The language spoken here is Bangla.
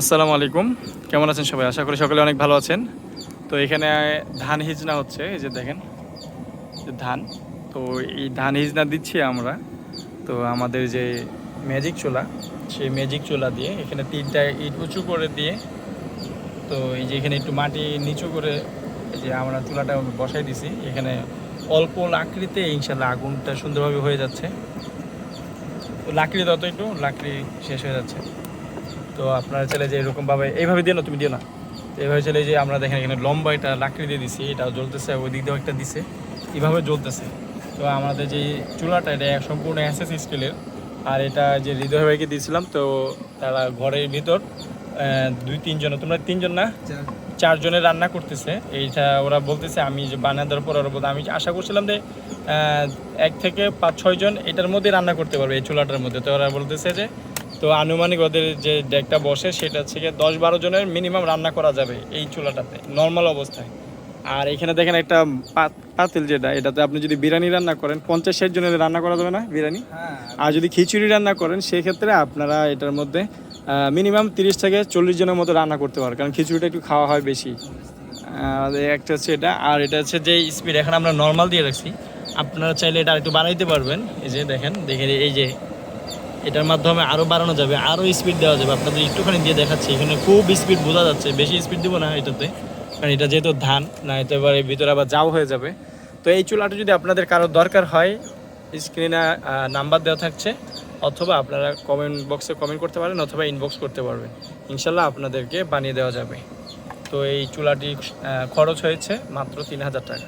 আসসালামু আলাইকুম। কেমন আছেন সবাই? আশা করি সকলে অনেক ভালো আছেন। তো এখানে ধান হিজনা হচ্ছে, এই যে দেখেন ধান। তো এই ধান হিজনা দিচ্ছি আমরা। তো আমাদের যে ম্যাজিক চুলা, সেই ম্যাজিক চুলা দিয়ে এখানে তিনটা ইট উঁচু করে দিয়ে, তো এই যে এখানে একটু মাটি নিচু করে যে আমরা চুলাটা বসাই দিছি। এখানে অল্প লাকড়িতে ইনশাল্লাহ আগুনটা সুন্দরভাবে হয়ে যাচ্ছে। লাকড়ি তত একটু, লাকড়ি শেষ হয়ে যাচ্ছে। তো আপনারা চাইলে যে এরকমভাবে এইভাবে দিও না তুমি দিও না। তো এইভাবে চাইলে যে আমরা দেখেন এখানে লম্বা এটা লাকড়ি দিয়ে দিছি এটা জ্বলতেছে ওই দিক দিয়েও একটা দিছে এইভাবে জ্বলতেছে। তো আমাদের যে চুলাটা এটা সম্পূর্ণ এসএস স্কেলের আর এটা যে হৃদয় ভাইকে দিয়েছিলাম তো তারা ঘরের ভিতর দুই তিনজন তোমরা তিনজন না? চারজনের রান্না করতেছে। এইটা ওরা বলতেছে আমি যে বানিয়ে দেওয়ার পর ওরা বলতে আমি আশা করছিলাম যে এক থেকে পাঁচ ছয়জন এটার মধ্যে রান্না করতে পারবে এই চুলাটার মধ্যে। তো ওরা বলতেছে যে তো আনুমানিক ওদের যে ডেকটা বসে সেটা থেকে দশ বারো জনের মিনিমাম রান্না করা যাবে এই চুলাটাতে নর্মাল অবস্থায়। আর এখানে দেখেন একটা পাতিল যেটা এটাতে আপনি যদি বিরিয়ানি রান্না করেন পঞ্চাশ ষাট জনের রান্না করা যাবে না বিরিয়ানি? হ্যাঁ। আর যদি খিচুড়ি রান্না করেন সেক্ষেত্রে আপনারা এটার মধ্যে মিনিমাম তিরিশ থেকে চল্লিশ জনের মতো রান্না করতে পারেন কারণ খিচুড়িটা একটু খাওয়া হয় বেশি। একটা হচ্ছে এটা আর এটা হচ্ছে যে স্পিড এখন আমরা নর্মাল দিয়ে রাখছি। আপনারা চাইলে এটা একটু বানাইতে পারবেন। এই যে দেখেন দেখে এই যে এটার মাধ্যমে আরও বাড়ানো যাবে আরও স্পিড দেওয়া যাবে। আপনাদের একটুখানি দিয়ে দেখাচ্ছি, এখানে খুব স্পিড বোঝা যাচ্ছে, বেশি স্পিড দিব না এটাতে, কারণ এটা যেহেতু ধান, না এতে এবার ভিতরে আবার যাও হয়ে যাবে। তো এই চুলাটা যদি আপনাদের কারও দরকার হয় স্ক্রিনে নাম্বার দেওয়া থাকছে, অথবা আপনারা কমেন্ট বক্সে কমেন্ট করতে পারেন, অথবা ইনবক্স করতে পারবেন। ইনশাল্লাহ আপনাদেরকে বানিয়ে দেওয়া যাবে। তো এই চুলাটি খরচ হয়েছে মাত্র তিন হাজার টাকা।